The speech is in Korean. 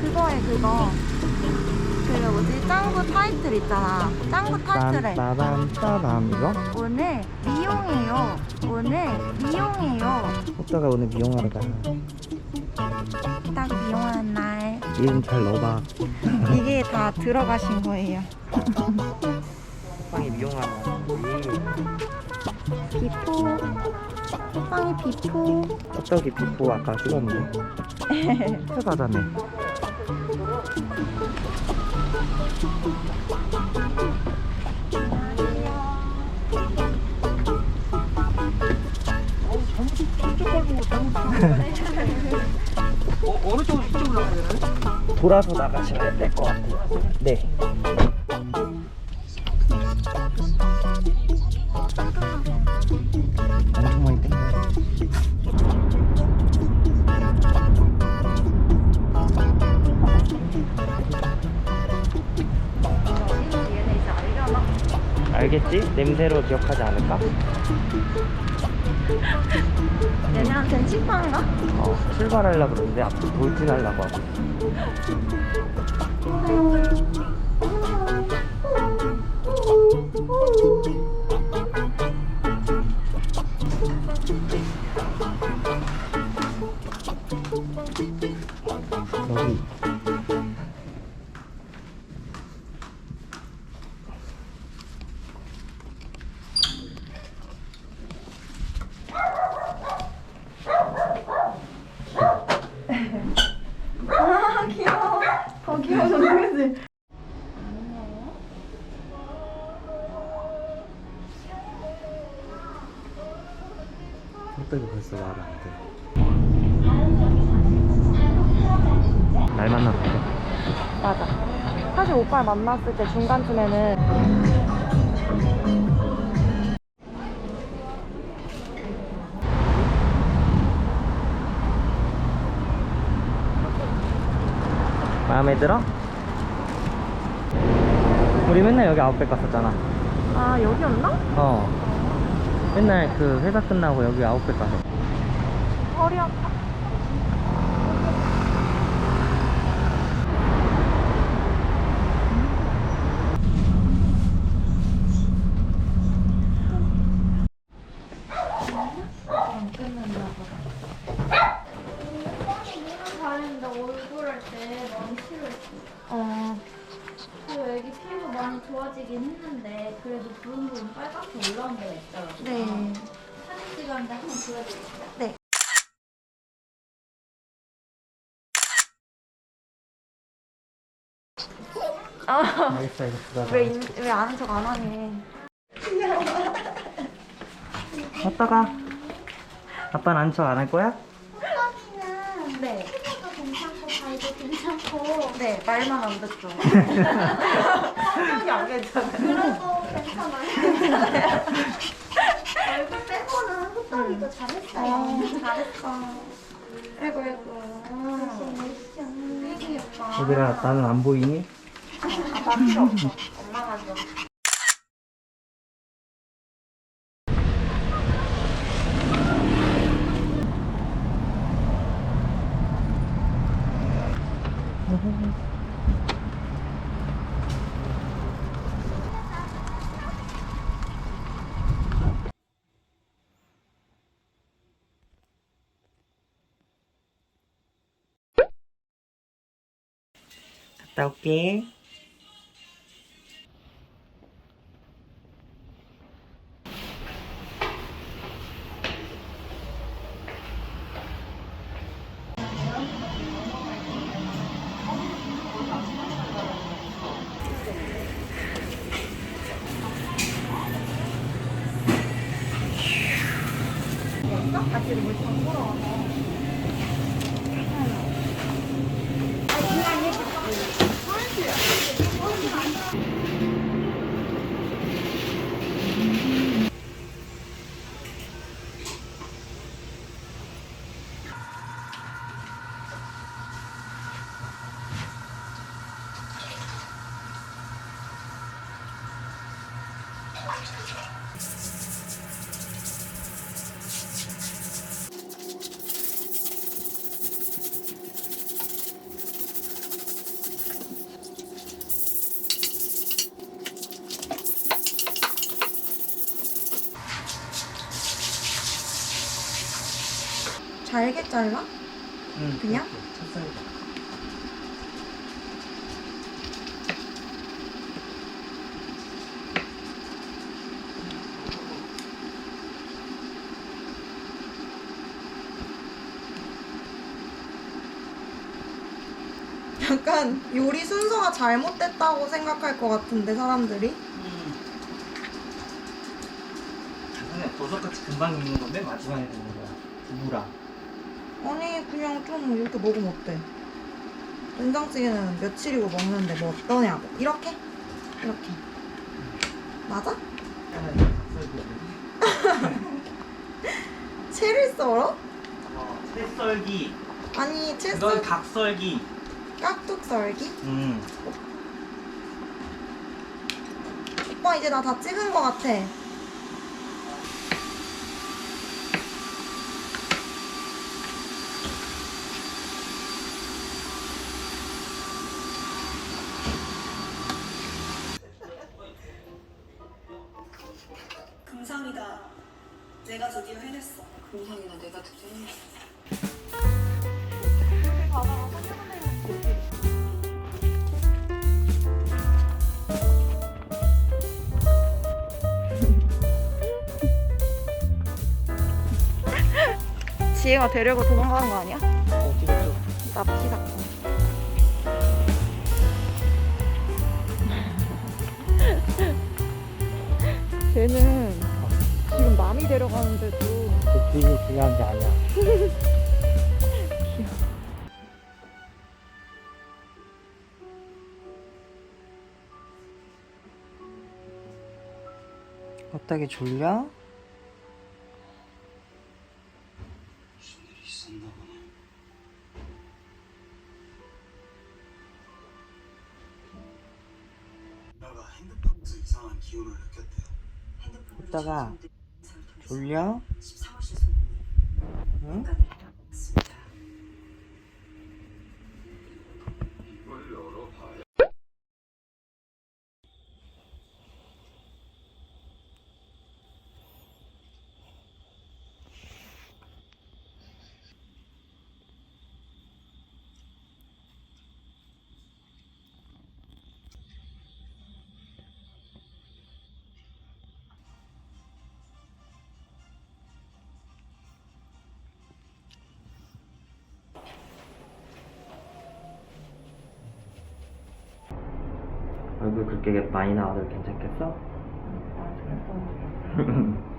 그거에 그거. 그 뭐지? 짱구 타이틀 있잖아. 짱구 타이틀에. 이거? 오늘 미용해요. 오늘 미용해요. 호떡가 오늘 미용하러 가. 딱 미용하는 날. 이름 잘 넣어봐. 이게 다 들어가신 거예요. 호빵이 미용하러 비포 호빵이 비포 호떡이 비포 아까 찍었는데 해바다네. 어, 어느 쪽으로 이쪽으로 나가야 되나요? 돌아서 나가셔야 될 것 같아요. 네 알겠지? 냄새로 기억하지 않을까? 얘네한테는 식빵가? 어, 출발하려고 그러는데 앞으로 돌진하려고 하고 여기 더 귀여워서 그지 헛되게 벌써 말 안 돼. 날 만났는데. 맞아 사실 오빠를 만났을 때 중간쯤에는 마음에 들어? 우리 맨날 여기 아웃백 갔었잖아. 아 여기였나? 어. 맨날 그 회사 끝나고 여기 아웃백 가서. 허리 아파 다른데 얼굴 할 때 많이 싫어했어. 어 그리고 애기 피부 많이 좋아지긴 그래도 부분 부분 빨갛게 올라온 데가 있더라고. 네. 사진 찍었는데 한번 보여드릴게요. 네. 아, 알겠어, 알겠어. 왜, 인- 왜 아는 척 안 하니? 갔다가. 아빠는 안척 안 할 거야? 호랑이는 네. 피부도 괜찮고 발도 네, 말만 안 듣죠. 성격이 안 괜찮아요. 그래도 괜찮아요. 얼굴 빼고는 호떡이도 잘했어요. 어, 잘했어. 아이고, 아이고. 되게 예뻐. 얘들아, 나는 안 보이니? 나 필요 없어. 엄마가 좀. 갔다 올게. 같이 물 담그러 잘게 잘라? 응. 그냥? 찹쌀. 약간 요리 순서가 잘못됐다고 생각할 것 같은데 사람들이 음. 그냥 버섯같이 금방 익는 건데 마지막에 넣는 거야. 무라. 아니 그냥 좀 이렇게 먹으면 어때? 된장찌개는 며칠이고 먹는데 뭐 어떠냐고 이렇게? 이렇게 맞아? 채를 썰어? 어, 채썰기. 아니 채 그건 썰 각썰기. 깍둑 썰기? 음. 오빠 이제 나 다 찍은 것 같아 내가 해냈어. 지혜가 데리고 도망가는 거 아니야? 어디로 좀. 납치 사건 쟤는 지금 남이 데려가는데도 그 주인이 중요한 게 아니야. 갑자기 졸려? 있었나 보네. 내가 핸드폰에서 이상한 기운을 느꼈대요. 이따가 졸려? 응? 얼굴 그렇게 많이 나와도 괜찮겠어?